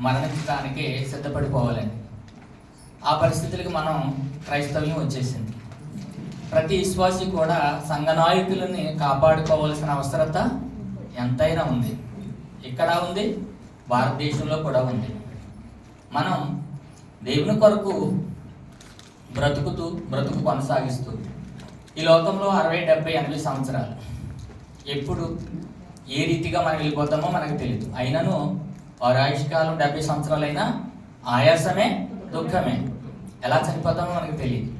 మరణించడానికి సిద్ధపడిపోవాలండి. ఆ పరిస్థితులకి మనం క్రైస్తవ్యం వచ్చేసింది. ప్రతి విశ్వాసి కూడా సంఘనాయకులని కాపాడుకోవాల్సిన అవసరత ఎంతైనా ఉంది. ఇక్కడ ఉంది? భారతదేశంలో కూడా ఉంది. మనం దేవుని కొరకు బ్రతుకుతూ బ్రతుకు కొనసాగిస్తూ ఈ లోకంలో అరవై డెబ్బై ఎనభై సంవత్సరాలు ఎప్పుడు ఏ రీతిగా మనం వెళ్ళిపోతామో మనకు తెలియదు అయినను వారి ఆయుష్కాలం డెబ్బై సంవత్సరాలైనా ఆయాసమే దుఃఖమే. ఎలా చనిపోతామో మనకు తెలియదు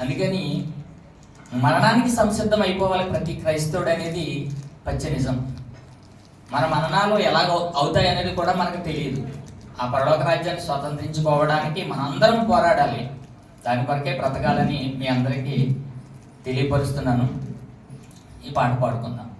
అందుకని మరణానికి సంసిద్ధం అయిపోవాలి ప్రతి క్రైస్తవుడు అనేది పచ్చ నిజం. మన మరణాలు ఎలా అవుతాయి అనేది కూడా మనకు తెలియదు ఆ పరలోక రాజ్యాన్ని స్వతంత్రించుకోవడానికి మనందరం పోరాడాలి. దాని కొరకే బ్రతకాలని మీ అందరికీ తెలియపరుస్తున్నాను. ఈ పాట పాడుకుందాం.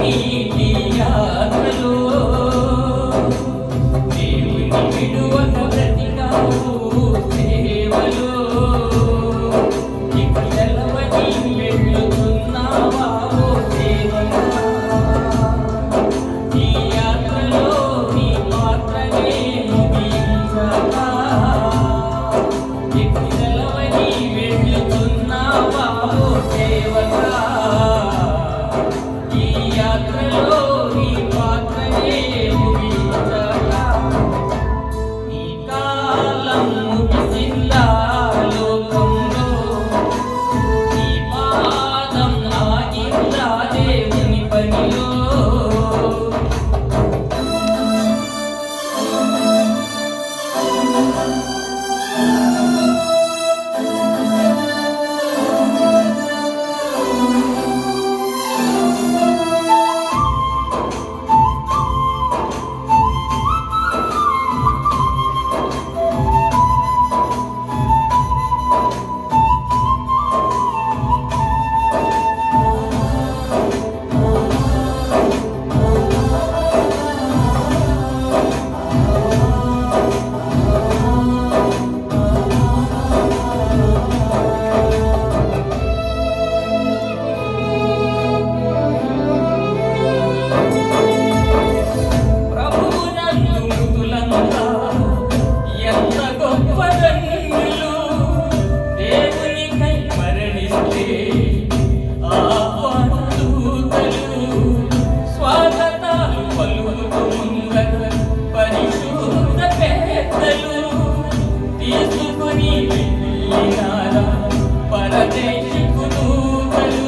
me. Amen.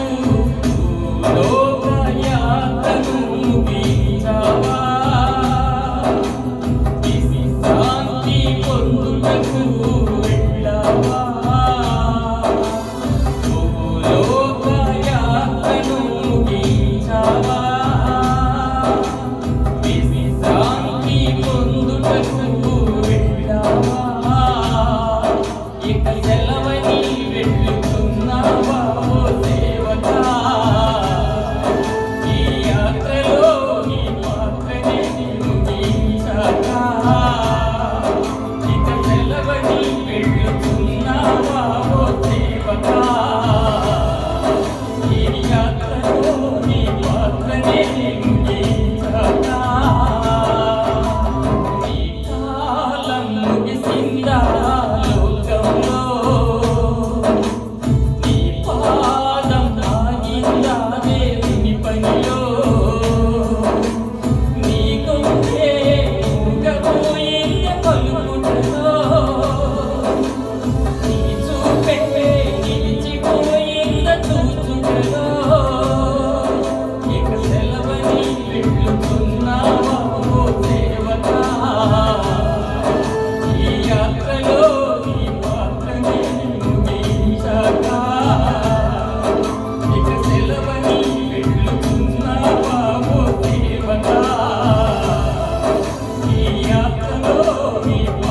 Oh,